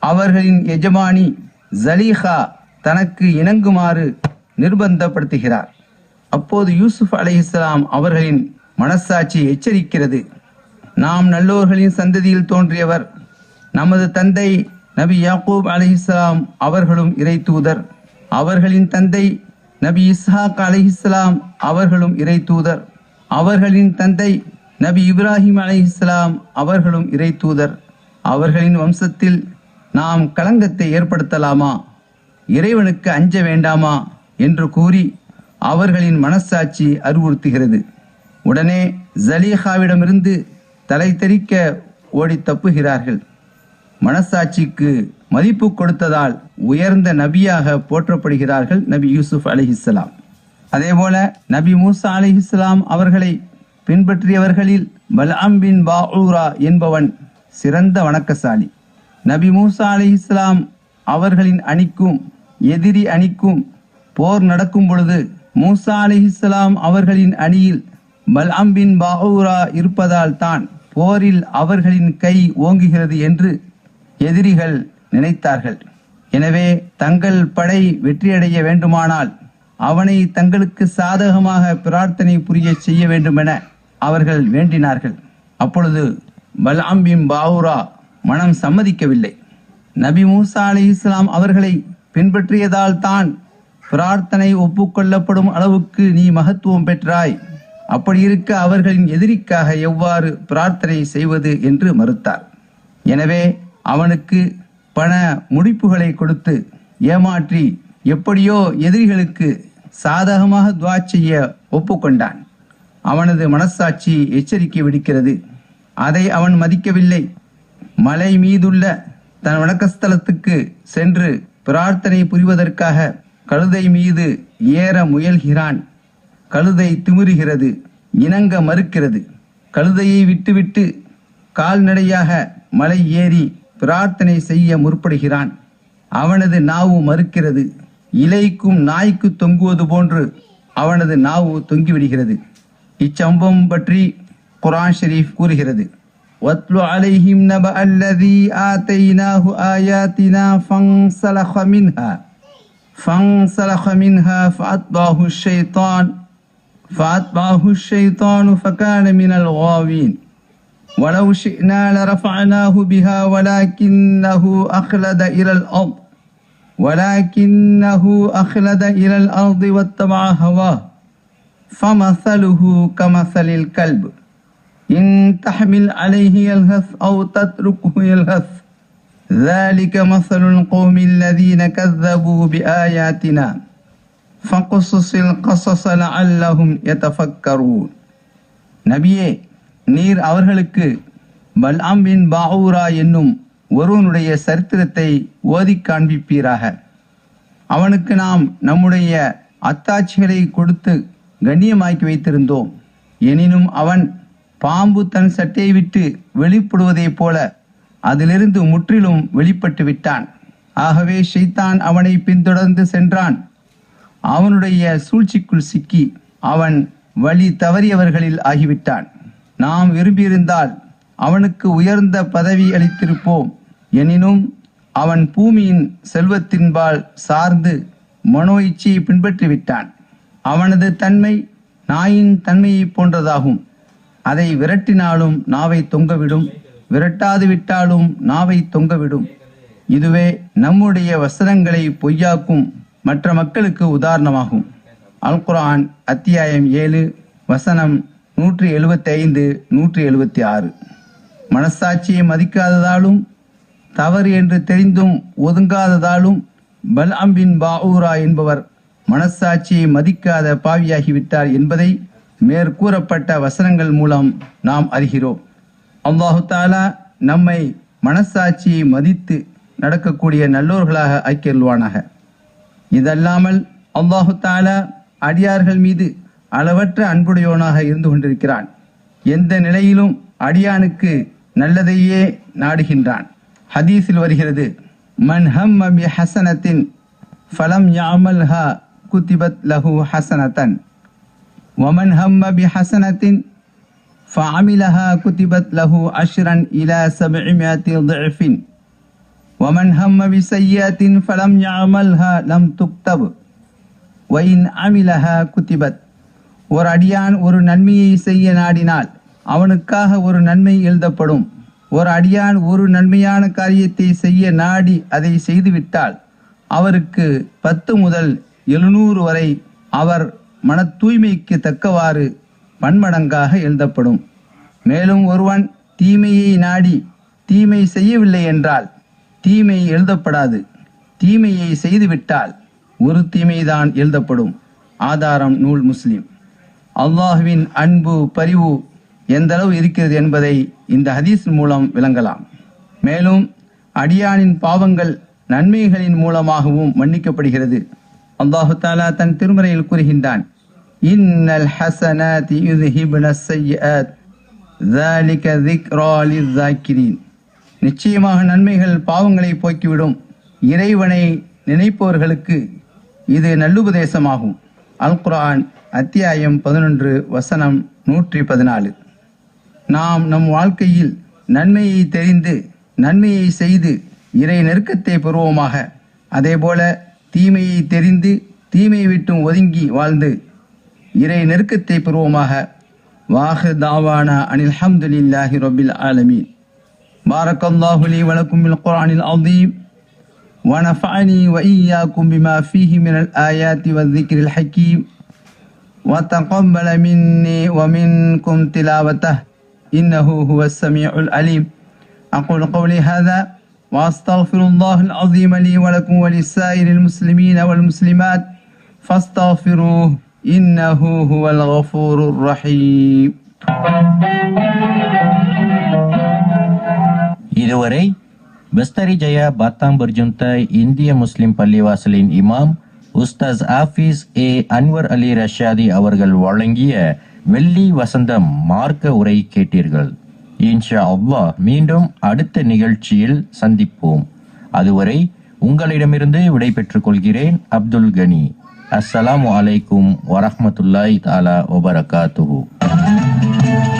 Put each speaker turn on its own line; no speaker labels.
அவர்களின் எஜமானி ஜலீஹா தனக்கு இணங்குமாறு நிர்பந்தப்படுத்துகிறார். அப்போது யூசுப் அலைஹிஸ்ஸலாம் அவர்களின் மனசாட்சி எச்சரிக்கிறது. நாம் நல்லோர்களின் சந்ததியில் தோன்றியவர் நமது தந்தை நபி யாக்கூப் அலைஹிஸ்ஸலாம் அவர்களும் இறை தூதர். அவர்களின் தந்தை நபி இஸ்ஹாக் அலைஹிஸ்ஸலாம் அவர்களும் இறை தூதர். அவர்களின் தந்தை நபி இப்ராஹிம் அலைஹிஸ்ஸலாம் அவர்களும் இறை தூதர். அவர்களின் வம்சத்தில் நாம் களங்கத்தை ஏற்படுத்தலாமா? இறைவனுக்கு அஞ்ச வேண்டாமா? என்று கூறி அவர்களின் மனசாட்சி அறிவுறுத்துகிறது. உடனே ஜலீஹாவிடமிருந்து தலை தெறிக்க ஓடி தப்புகிறார்கள். மனசாட்சிக்கு மதிப்பு கொடுத்ததால் உயர்ந்த நபியாக போற்றப்படுகிறார்கள் நபி யூசுப் அலிஹிஸ்லாம் அதேபோல நபி மூசா அலிஹிஸ்லாம் அவர்களை பின்பற்றியவர்களில் பலாம் பின் பாஊரா என்பவன் சிறந்த வணக்கசாலி. நபி மூசா அலிஹிஸ்லாம் அவர்களின் அணிக்கும் எதிரி அணிக்கும் போர் நடக்கும் பொழுது மூசா அலிஹிஸ்லாம் அவர்களின் அணியில் பல்அம் பின் பாஊரா இருப்பதால் தான் போரில் அவர்களின் கை ஓங்குகிறது என்று எதிரிகள் நினைத்தார்கள். எனவே தங்கள் படை வெற்றியடைய வேண்டுமானால் அவனை தங்களுக்கு சாதகமாக பிரார்த்தனை புரிய செய்ய வேண்டுமென அவர்கள் வேண்டினார்கள். அப்பொழுது பல்அம்பின் பாவுரா மனம் சம்மதிக்கவில்லை. நபி மூசா அலி இஸ்லாம் அவர்களை பின்பற்றியதால் தான் பிரார்த்தனை ஒப்புக்கொள்ளப்படும் அளவுக்கு நீ மகத்துவம் பெற்றாய். அப்படி இருக்க அவர்களின் எதிரிக்காக எவ்வாறு பிரார்த்தனை செய்வது என்று மறுத்தார். எனவே அவனுக்கு பண முடிப்புகளை கொடுத்து ஏமாற்றி எப்படியோ எதிரிகளுக்கு சாதகமாக துவா செய்ய ஒப்புக்கொண்டான். அவனது மனசாட்சி எச்சரிக்கை விடுக்கிறது. அதை அவன் மதிக்கவில்லை. மலை மீதுள்ள தன் வணக்கஸ்தலத்துக்கு சென்று பிரார்த்தனை புரிவதற்காக கழுதை மீது ஏற முயல்கிறான். கழுதை திமிருகிறது இணங்க மறுக்கிறது. கழுதையை விட்டுவிட்டு கால்நடையாக மலை ஏறி பிரார்த்தனை செய்ய முற்படுகிறான். அவனது நாவு மறுக்கிறது. இலைக்கும் நாய்க்கு தொங்குவது போன்று அவனது நாவு தொங்கிவிடுகிறது. இச்சம்பவம் பற்றி குரான் ஷெரீஃப் கூறுகிறது. وَاتْلُ عَلَيْهِمْ نَبَأَ الَّذِي آتَيْنَاهُ آيَاتِنَا فَانسَلَخَ مِنْهَا. فانسلخ منها فأتبعه الشيطان. فأتبعه الشيطان فكان من الغاوين. ولو شئنا لرفعناه بها ولكنه أخلد إلى الأرض. ولكنه أخلد إلى الأرض واتبع هواه. فمثله كمثل الكلب. إن تحمل عليه يلهث أو تتركه يلهث ذلك مثل القوم الذين كذبوا بآياتنا فقصص القصص لعلهم يتفكرون நபியே நீர் அவர்களுக்கு பல்ஆம் பின் பாஊரா என்னும் ஒருவனுடைய சரித்திரத்தை ஓதி காண்பிப்பீராக அவனுக்கு நாம் நம்முடைய அத்தாட்சிகளை கொடுத்து கண்ணியமாக்கி வைத்திருந்தோம் எனினும் அவன் பாம்பு தன் சட்டையை விட்டு வெளிப்படுவதைப் போல அதிலிருந்து முற்றிலும் வெளிப்பட்டு விட்டான். ஆகவே ஷைத்தான் அவனை பின்தொடர்ந்து சென்றான். அவனுடைய சூழ்ச்சிக்குள் சிக்கி அவன் வழி தவறியவர்களில் ஆகிவிட்டான். நாம் விரும்பியிருந்தால் அவனுக்கு உயர்ந்த பதவி அளித்திருப்போம். எனினும் அவன் பூமியின் செல்வத்தின்பால் சார்ந்து மனோ இச்சையை பின்பற்றிவிட்டான். அவனது தன்மை நாயின் தன்மையைப் போன்றதாகும். அதை விரட்டினாலும் நாவை தொங்கவிடும். விரட்டாது விட்டாலும் நாவை தொங்கவிடும். இதுவே நம்முடைய வசனங்களை பொய்யாக்கும் மற்ற மக்களுக்கு உதாரணமாகும். அல்குரான் அத்தியாயம் ஏழு வசனம் நூற்றி எழுபத்தி ஐந்து நூற்றி எழுபத்தி ஆறு மனசாட்சியை மதிக்காததாலும் தவறு என்று தெரிந்தும் ஒதுங்காததாலும் பல் அம்பின் பாஊரா என்பவர் மனசாட்சியை மதிக்காத பாவியாகிவிட்டார் என்பதை மேற்கூறப்பட்ட வசனங்கள் மூலம் நாம் அறிகிறோம். அல்லாஹு தாலா நம்மை மனசாட்சியை மதித்து நடக்கக்கூடிய நல்லோர்களாக ஆக்கியல்வானாக இதல்லாமல் அல்லாஹு தாலா அடியார்கள் மீது அளவற்ற அன்புடையோனாக இருந்து கொண்டிருக்கிறான். எந்த நிலையிலும் அடியானுக்கு நல்லதையே நாடுகின்றான். ஹதீஸில் வருகிறது மன் ஹம் ஹசனத்தின் ஃபலம் யாமல் ஹா குத்திபத் லஹு ஹசனத்தன் ومن هم بحسنة فعملها كتبت له عشرا إلى سبعمائة ضعف ومن هم بسيئة فلم يعملها لم تكتب وإن عملها كتبت ஒரு அடியான் ஒரு நன்மையை செய்ய நாடினால் அவனுக்காக ஒரு நன்மை எழுதப்படும் ஒரு அடியான் ஒரு நன்மையான காரியத்தை செய்ய நாடி அதை செய்துவிட்டால் அவருக்கு பத்து முதல் எழுநூறு வரை அவர் மன தூய்மைக்கு தக்கவாறு பன்மடங்காக எழுதப்படும். மேலும் ஒருவன் தீமையை நாடி தீமை செய்யவில்லை என்றால் தீமை எழுதப்படாது. தீமையை செய்துவிட்டால் ஒரு தீமைதான் எழுதப்படும். ஆதாரம் நூல் முஸ்லிம். அல்லாஹுவின் அன்பு பரிவு எந்தளவு இருக்கிறது என்பதை இந்த ஹதீஸ் மூலம் விளங்கலாம். மேலும் அடியானின் பாவங்கள் நன்மைகளின் மூலமாகவும் மன்னிக்கப்படுகிறது. அல்லாஹு தாலா தன் திருமறையில் கூறுகின்றான் இன்னல் ஹசனாதி யுதிஹிப்ன சையாத் ذَلِكَ ذِكْرَى لِلذَّاكِرِينَ நிச்சயமாக நன்மைகள் பாவங்களை போக்கிவிடும். இறைவனை நினைப்பவர்களுக்கு இது நல்லுபதேசமாகும். அல் குரான் அத்தியாயம் பதினொன்று வசனம் நூற்றி பதினாலு. நாம் நம் வாழ்க்கையில் நன்மையை தெரிந்து நன்மையை செய்து இறை நெருக்கத்தை பெறுவோமாக. அதேபோல தீமையை தெரிந்து தீமையை விட்டும் ஒதுங்கி வாழ்ந்து இறை நெருக்கத்தை பெறுவோமாக வாஹு தாவானா அனில் ஹம்துலில்லாஹி ரபில் ஆலமீன் بارك الله لي ولكم بالقرآن العظيم ونفعني وإياكم بما فيه من الآيات والذكر الحكيم وتقبل مني ومنكم تلاوته إنه هو السميع العليم أقول قولي هذا وأستغفر الله العظيم لي ولكم ولسائر المسلمين والمسلمات فاستغفروه إنه هو الغفور الرحيم
இதுவரை பெஸ்தரி ஜெயா பாத்தாம் பர்ஜுந்த இந்திய முஸ்லிம் பள்ளிவாசலின் இமாம் உஸ்தாஸ் ஆஃபீஸ் ஏ அன்வர் அலி ரஷாதி அவர்கள் வழங்கிய வெள்ளி வசந்தம் மார்க்க உரை கேட்டீர்கள் இன்ஷா அல்லாஹ் மீண்டும் அடுத்த நிகழ்ச்சியில் சந்திப்போம். அதுவரை உங்களிடமிருந்து விடை பெற்றுக் கொள்கிறேன் அப்துல் கனி. அஸ்ஸலாமு அலைக்கும் வரஹமத்துல்லாய் தாலா வபரகாத்துஹு.